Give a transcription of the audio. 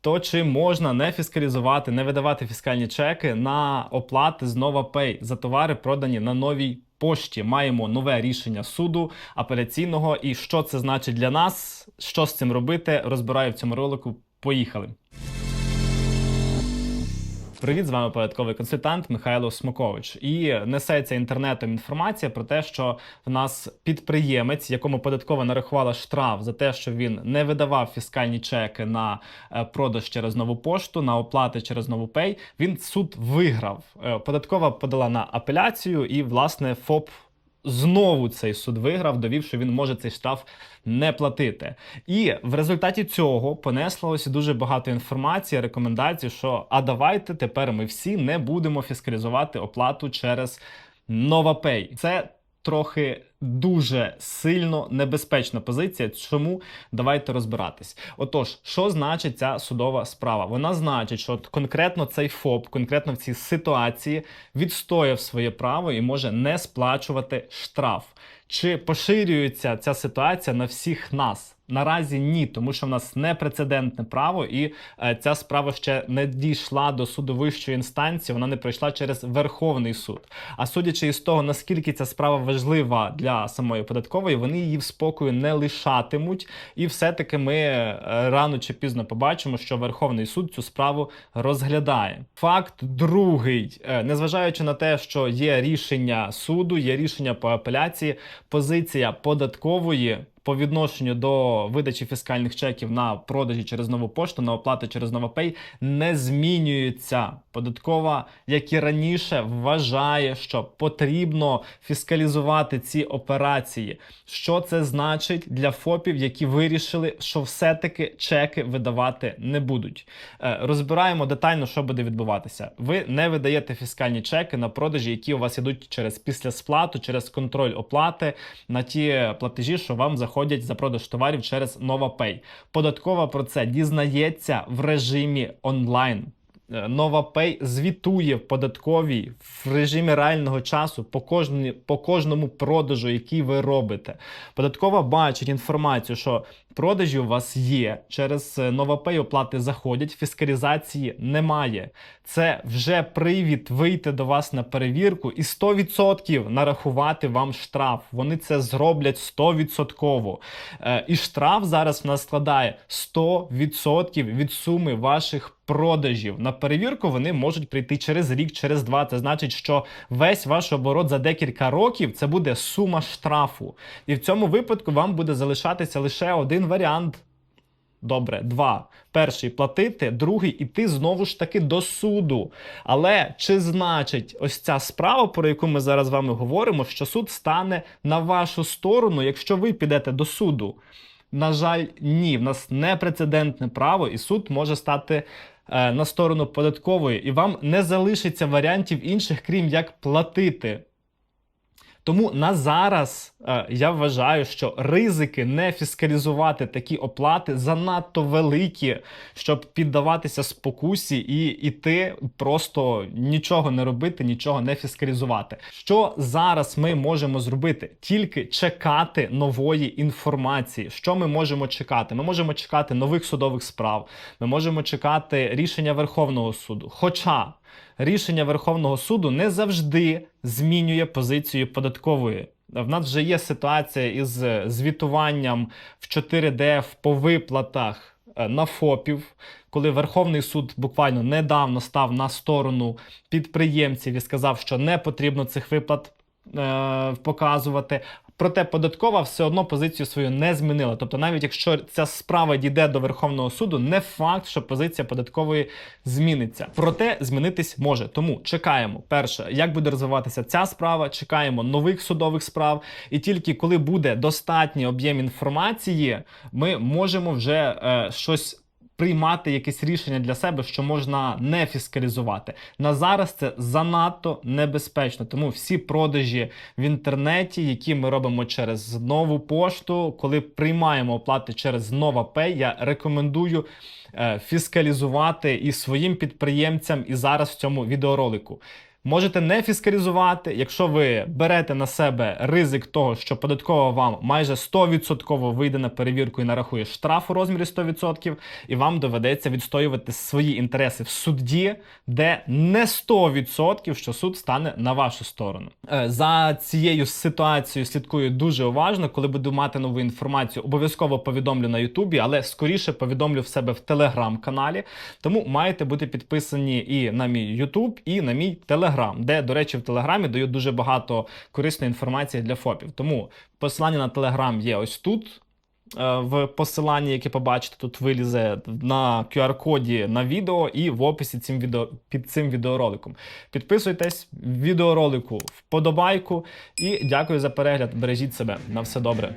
То чи можна не фіскалізувати, не видавати фіскальні чеки на оплати з NovaPay за товари, продані на новій пошті? Маємо нове рішення суду апеляційного. І що це значить для нас? Що з цим робити? Розбираю в цьому ролику. Поїхали. Привіт, з вами податковий консультант Михайло Смокович. І несеться інтернетом інформація про те, що в нас підприємець, якому податкова нарахувала штраф за те, що він не видавав фіскальні чеки на е, продаж через нову пошту, на оплати через нову пей, він суд виграв. Е, Податкова подала на апеляцію, і власне ФОП. Знову цей суд виграв, довів, що він може цей штраф не платити. І в результаті цього понеслося дуже багато інформації, рекомендацій, що а давайте тепер ми всі не будемо фіскалізувати оплату через NovaPay. Це трохи дуже сильно небезпечна позиція. Чому давайте розбиратись? Отож, що значить ця судова справа? Вона значить, що конкретно цей ФОП, конкретно в цій ситуації, відстояв своє право і може не сплачувати штраф. Чи поширюється ця ситуація на всіх нас? Наразі ні, тому що в нас непрецедентне право, і е, ця справа ще не дійшла до суду вищої інстанції, вона не пройшла через Верховний суд. А судячи із того, наскільки ця справа важлива для самої податкової, вони її в спокою не лишатимуть. І все-таки ми е, рано чи пізно побачимо, що Верховний суд цю справу розглядає. Факт другий, Е, незважаючи на те, що є рішення суду, є рішення по апеляції, позиція податкової. По відношенню до видачі фіскальних чеків на продажі через нову пошту, на оплати через NovaPay не змінюється. Податкова, як і раніше, вважає, що потрібно фіскалізувати ці операції. Що це значить для ФОПів, які вирішили, що все-таки чеки видавати не будуть? Е, Розбираємо детально, що буде відбуватися. Ви не видаєте фіскальні чеки на продажі, які у вас ідуть через післясплату, через контроль оплати на ті платежі, що вам заходять за продаж товарів через NovaPay. Податкова про це дізнається в режимі онлайн. Е, NovaPay звітує в податковій в режимі реального часу по, кожній, по кожному продажу, який ви робите. Податкова бачить інформацію, що продажі у вас є. Через е, NovaPay оплати заходять, фіскалізації немає. Це вже привід вийти до вас на перевірку і 100% нарахувати вам штраф. Вони це зроблять 100%. Е, І штраф зараз в нас складає 100% від суми ваших продажів. На перевірку вони можуть прийти через рік, через два. Це значить, що весь ваш оборот за декілька років це буде сума штрафу. І в цьому випадку вам буде залишатися лише один варіант. Добре, два. Перший платити, другий іти знову ж таки до суду. Але чи значить ось ця справа, про яку ми зараз з вами говоримо, що суд стане на вашу сторону, якщо ви підете до суду? На жаль, ні. В нас непрецедентне право, і суд може стати е, на сторону податкової, і вам не залишиться варіантів інших, крім як платити. Тому на зараз е, я вважаю, що ризики не фіскалізувати такі оплати занадто великі, щоб піддаватися спокусі і іти просто нічого не робити, нічого не фіскалізувати. Що зараз ми можемо зробити? Тільки чекати нової інформації. Що ми можемо чекати? Ми можемо чекати нових судових справ, ми можемо чекати рішення Верховного суду. Хоча рішення Верховного суду не завжди змінює позицію податкової. В нас вже є ситуація із звітуванням в 4DF по виплатах е, на ФОПів, коли Верховний суд буквально недавно став на сторону підприємців і сказав, що не потрібно цих виплат е, показувати. Проте податкова все одно позицію свою не змінила. Тобто, навіть якщо ця справа дійде до Верховного суду, не факт, що позиція податкової зміниться. Проте змінитись може. Тому чекаємо. Перше, як буде розвиватися ця справа, чекаємо нових судових справ, і тільки коли буде достатній об'єм інформації, ми можемо вже е, щось. Приймати якесь рішення для себе, що можна не фіскалізувати. На зараз це занадто небезпечно. Тому всі продажі в інтернеті, які ми робимо через нову пошту, коли приймаємо оплати через NovaPay, я рекомендую е, фіскалізувати і своїм підприємцям, і зараз в цьому відеоролику. Можете не фіскалізувати, якщо ви берете на себе ризик того, що податкова вам майже 100% вийде на перевірку і нарахує штраф у розмірі 100%, і вам доведеться відстоювати свої інтереси в суді, де не 100%, що суд стане на вашу сторону. Е, За цією ситуацією слідкую дуже уважно. Коли буду мати нову інформацію, обов'язково повідомлю на Ютубі, але скоріше повідомлю в себе в телеграм-каналі. Тому маєте бути підписані і на мій Ютуб, і на мій Телеграм, де, до речі, в Телеграмі даю дуже багато корисної інформації для ФОПів. Тому посилання на Телеграм є ось тут. е, В посиланні, яке побачите, тут вилізе на QR-коді на відео і в описі цим відео, під цим відеороликом. Підписуйтесь відеоролику вподобайку і дякую за перегляд. Бережіть себе. На все добре.